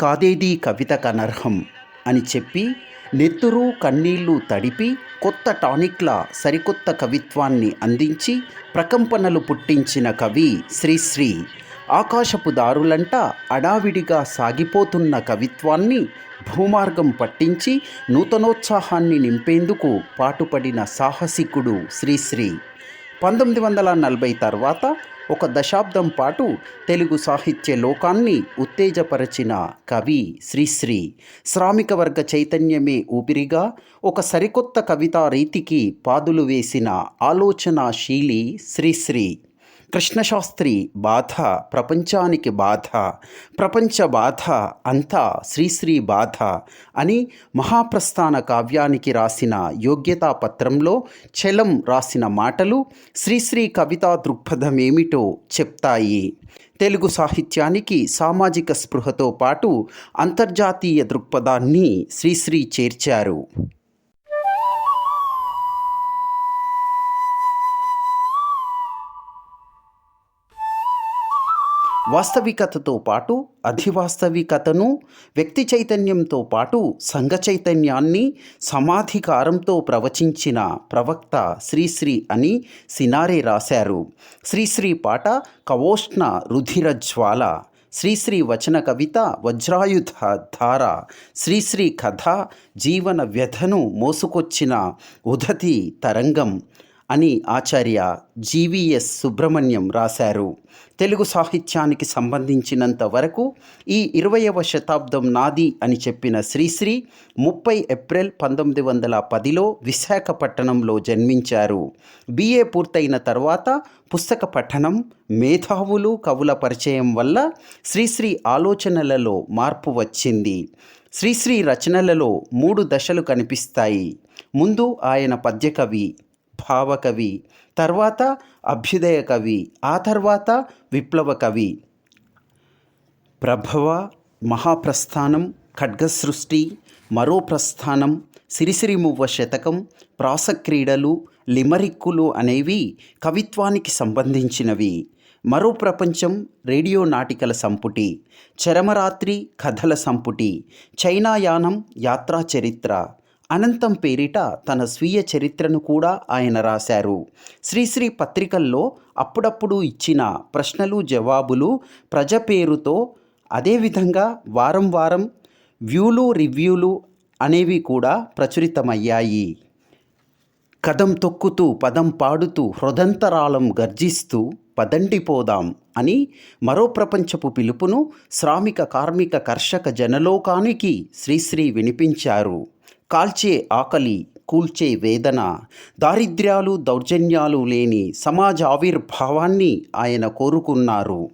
కాదేదీ కవిత కనర్హం అని చెప్పి నెత్తురు కన్నీళ్ళు తడిపి కొత్త టానిక్ల సరికొత్త కవిత్వాన్ని అందించి ప్రకంపనలు పుట్టించిన కవి శ్రీశ్రీ ఆకాశపు దారులంట అడావిడిగా సాగిపోతున్న కవిత్వాన్ని భూమార్గం పట్టించి నూతనోత్సాహాన్ని నింపేందుకు పాటుపడిన సాహసికుడు శ్రీశ్రీ పంతొమ్మిది వందల నలభై తర్వాత ఒక దశాబ్దం పాటు తెలుగు సాహిత్య లోకాన్ని ఉత్తేజపరచిన కవి శ్రీశ్రీ. శ్రామిక వర్గ చైతన్యమే ఊపిరిగా ఒక సరికొత్త కవితా రీతికి పాదులు వేసిన ఆలోచనాశీలి శ్రీశ్రీ. కృష్ణశాస్త్రి బాధ ప్రపంచానికి బాధ ప్రపంచ బాధ అంతా శ్రీశ్రీ బాధ అని మహాప్రస్థాన కావ్యానికి రాసిన యోగ్యతా పత్రంలో చలం రాసిన మాటలు శ్రీశ్రీ కవితా దృక్పథమేమిటో చెప్తాయి. తెలుగు సాహిత్యానికి సామాజిక స్పృహతో పాటు అంతర్జాతీయ దృక్పథాన్ని శ్రీశ్రీ చేర్చారు. వాస్తవికతతో పాటు అధివాస్తవికతను వ్యక్తి చైతన్యంతో పాటు సంఘ చైతన్యాన్ని సమాధికారంతో ప్రవచించిన ప్రవక్త శ్రీశ్రీ అని సినారే రాశారు. శ్రీశ్రీ పాట కవోష్ణ రుధిరజ్వాల శ్రీశ్రీ వచన కవిత వజ్రాయుధ ధార శ్రీశ్రీ కథ జీవన వ్యధను మోసుకొచ్చిన ఉదతి తరంగం అని ఆచార్య జీవీఎస్ సుబ్రహ్మణ్యం రాశారు. తెలుగు సాహిత్యానికి సంబంధించినంత వరకు ఈ ఇరవయవ శతాబ్దం నాది అని చెప్పిన శ్రీశ్రీ ముప్పై ఏప్రిల్ పంతొమ్మిది వందల పదిలో విశాఖపట్టణంలో జన్మించారు. బిఏ పూర్తయిన తర్వాత పుస్తక పఠనం మేధావులు కవుల పరిచయం వల్ల శ్రీశ్రీ ఆలోచనలలో మార్పు వచ్చింది. శ్రీశ్రీ రచనలలో మూడు దశలు కనిపిస్తాయి. ముందు ఆయన పద్యకవి భావకవి తర్వాత అభ్యుదయ కవి ఆ తర్వాత విప్లవ కవి. ప్రభవ మహాప్రస్థానం ఖడ్గసృష్టి మరో ప్రస్థానం సిరిసిరిమువ్వ శతకం ప్రాసక్రీడలు లిమరిక్కులు అనేవి కవిత్వానికి సంబంధించినవి. మరో ప్రపంచం రేడియో నాటికల సంపుటి చరమరాత్రి కథల సంపుటి చైనాయానం యాత్రా చరిత్ర. అనంతం పేరిట తన స్వీయ చరిత్రను కూడా ఆయన రాశారు. శ్రీశ్రీ పత్రికల్లో అప్పుడప్పుడు ఇచ్చిన ప్రశ్నలు జవాబులు ప్రజ పేరుతో అదేవిధంగా వారం వారం వ్యూలు రివ్యూలు అనేవి కూడా ప్రచురితమయ్యాయి. కదం తొక్కుతూ పదం పాడుతూ హృదంతరాళం గర్జిస్తూ పదండిపోదాం అని మరో ప్రపంచపు పిలుపును శ్రామిక కార్మిక కర్షక జనలోకానికి శ్రీశ్రీ వినిపించారు. కాల్చే ఆకలి కూల్చే వేదన దారిద్ర్యాలు దౌర్జన్యాలు లేని సమాజ ఆవిర్భావాన్ని ఆయన కోరుకున్నారు.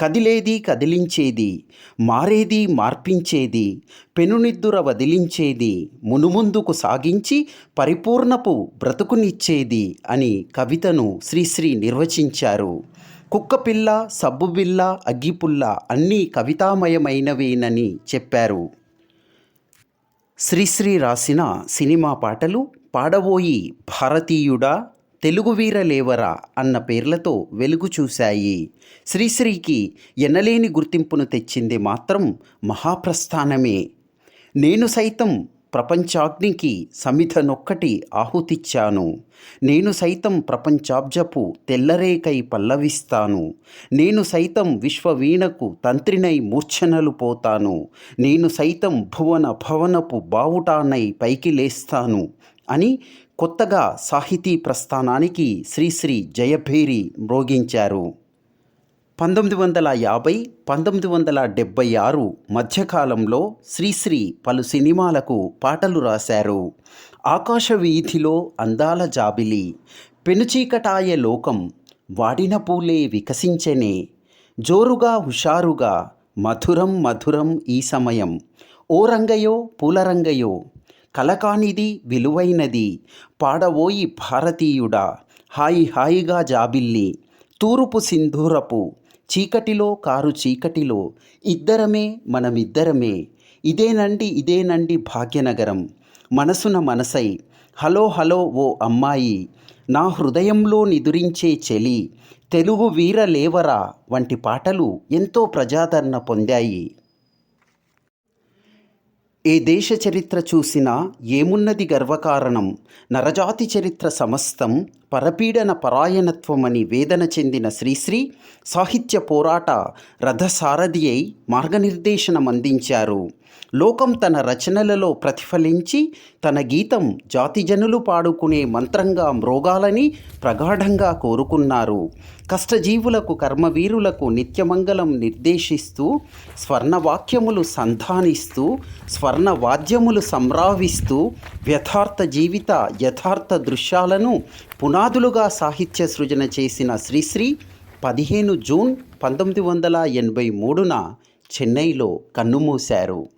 కదిలేది కదిలించేది మారేది మార్పించేది పెనునిద్దుర వదిలించేది మునుముందుకు సాగించి పరిపూర్ణపు బ్రతుకునిచ్చేది అని కవితను శ్రీశ్రీ నిర్వచించారు. కుక్కపిల్ల సబ్బుబిల్ల అగ్గిపుల్ల అన్నీ కవితామయమైనవేనని చెప్పారు. శ్రీశ్రీ రాసిన సినిమా పాటలు పాడబోయి భారతీయుడా తెలుగు వీర లేవరా అన్న పేర్లతో వెలుగు చూశాయి. శ్రీశ్రీకి ఎనలేని గుర్తింపును తెచ్చింది మాత్రం మహాప్రస్థానమే. నేను సైతం ప్రపంచాగ్నికి సమిధనొక్కటి ఆహుతిచ్చాను. నేను సైతం ప్రపంచాబ్జపు తెల్లరేకై పల్లవిస్తాను. నేను సైతం విశ్వవీణకు తంత్రినై మూర్ఛనలు పోతాను. నేను సైతం భువన భవనపు బావుటానై పైకి లేస్తాను అని కొత్తగా సాహితీ ప్రస్థానానికి శ్రీశ్రీ జయభేరి మ్రోగించారు. పంతొమ్మిది వందల యాభై పంతొమ్మిది వందల డెబ్భై ఆరు మధ్యకాలంలో శ్రీశ్రీ పలు సినిమాలకు పాటలు రాశారు. ఆకాశ వీధిలో అందాల జాబిలి పెనుచీకటాయ లోకం వాడిన పూలే వికసించెనే జోరుగా హుషారుగా మధురం మధురం ఈ సమయం ఓ రంగయో పూలరంగయో కలకానిది విలువైనది పాడవోయి భారతీయుడా హాయి హాయిగా జాబిల్లి తూరుపు సింధూరపు చీకటిలో కారు చీకటిలో ఇద్దరమే మనమిద్దరమే. ఇదేనండి ఇదేనండి భాగ్యనగరం. మనసున మనసై. హలో హలో ఓ అమ్మాయి. నా హృదయంలో నిదురించే చెలి. తెలుగు వీర లేవరా? వంటి పాటలు ఎంతో ప్రజాదరణ పొందాయి. ఏ దేశ చరిత్ర చూసినా ఏమున్నది గర్వకారణం? నరజాతి చరిత్ర సమస్తం పరపీడన పరాయణత్వమని వేదన చెందిన శ్రీశ్రీ సాహిత్య పోరాట రథసారథి అయి మార్గనిర్దేశనం అందించారు లోకం తన రచనలలో ప్రతిఫలించి తన గీతం జాతిజనులు పాడుకునే మంత్రంగా మ్రోగాలని ప్రగాఢంగా కోరుకున్నారు. కష్టజీవులకు కర్మవీరులకు నిత్యమంగళం నిర్దేశిస్తూ స్వర్ణవాక్యములు సంధానిస్తూ స్వర్ణ వాద్యములు సంరావిస్తూ వ్యథార్థ జీవిత యథార్థ దృశ్యాలను పునాదులుగా సాహిత్య సృజన చేసిన శ్రీశ్రీ పదిహేను జూన్ పంతొమ్మిది వందల ఎనభై మూడున చెన్నైలో కన్నుమూశారు.